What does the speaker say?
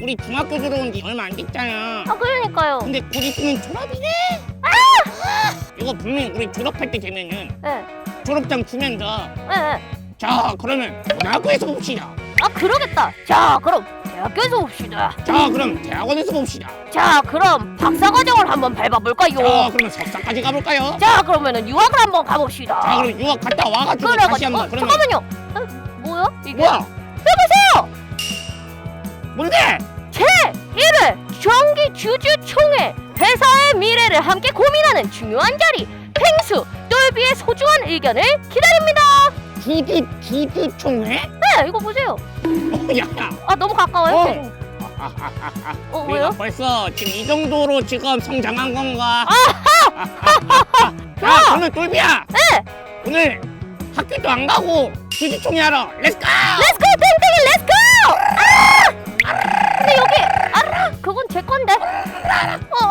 우리 중학교 들어온 지 얼마 안 됐잖아. 아 그러니까요. 근데 곧 있으면 졸업이네. 아! 이거 분명히 우리 졸업할 때 되면은 예, 졸업장 주면서 예, 예. 자 그러면 고등학교에서 봅시다. 아 그러겠다. 자 그럼 대학교에서 봅시다. 자 그럼 대학원에서 봅시다. 자 그럼 박사과정을 한번 밟아볼까요? 자 그러면 석사까지 가볼까요? 자 그러면은 유학을 한번 가봅시다. 자 그럼 유학 갔다 와가지고 그래가지고 다시 한번 어, 그러면 잠깐만요. 어, 뭐야 이게? 뭐야? 해보세요. 뭔데? 제 1회 정기 주주 총회 회사의 미래를 함께 고민하는 중요한 자리 펭수 똘비의 소중한 의견을 기다립니다. 주주 주주 총회? 네 이거 보세요. 어, 야야. 아 너무 가까워요. 어. 어, 왜요? 벌써 지금 이 정도로 지금 성장한 건가? 야! 야, 그러면 똘비야. 네. 오늘 학교도 안 가고 주주총회 하러 렛츠고! 그건 제 건데. 어